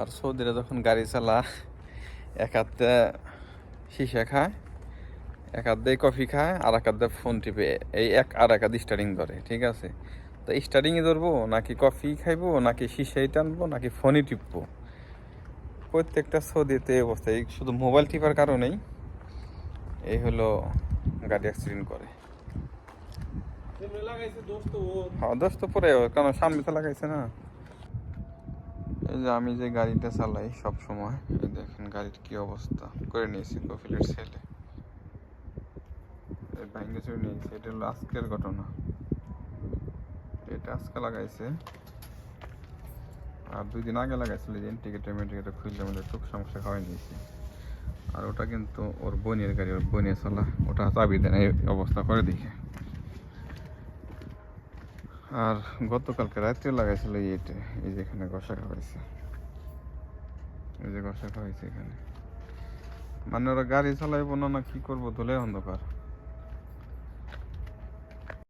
আর সৌদিরা যখন গাড়ি চালা এক হাতে সীসা খায় এক হাত দিয়ে কফি খায় আর এক হাত দিয়ে ফোন টিপে। এই এক আর এক হাত স্টারিং ধরে ঠিক আছে? তো স্টারিংয়ে ধরবো নাকি কফি খাইবো নাকি সীসাই টানবো নাকি ফোনই টিপবো? প্রত্যেকটা সৌদিতে এই অবস্থা। এই শুধু মোবাইল টিপার কারণেই এই হলো গাড়ি অ্যাক্সিডেন্ট করে। হ্যাঁ দোষ তো পরে কারণ সামনে তো লাগাইছে না? যে আমি যে গাড়িটা চালাই সব সময় এই দেখেন গাড়ির কি অবস্থা। করে নিয়েছি কফিলের ছেলে। ভাঙ্গে চুরে নিয়েছি, এটা হলো আজকের ঘটনা। এটা আজকে লাগাইছে। আর দুই দিন আগে লাগাইছিল যে টিকিটে মেটিকেটে খুললে মধ্যে টুক সমস্যা খাওয়াই দিয়েছি আর ওটা কিন্তু ওর বোনের গাড়ি, ওর বোনের চলা, ওটা চাবি দেন এই অবস্থা করে দেখে। আর গতকালকে রাত্রে লাগাইছিল এই এটা এই যে এখানে ঘষা খাওয়াইছে। এই যে গসা খাওয়াইছে এখানে। মানে ওরা গাড়ি চালাইব না না কি করব? ধুলে অন্ধকার।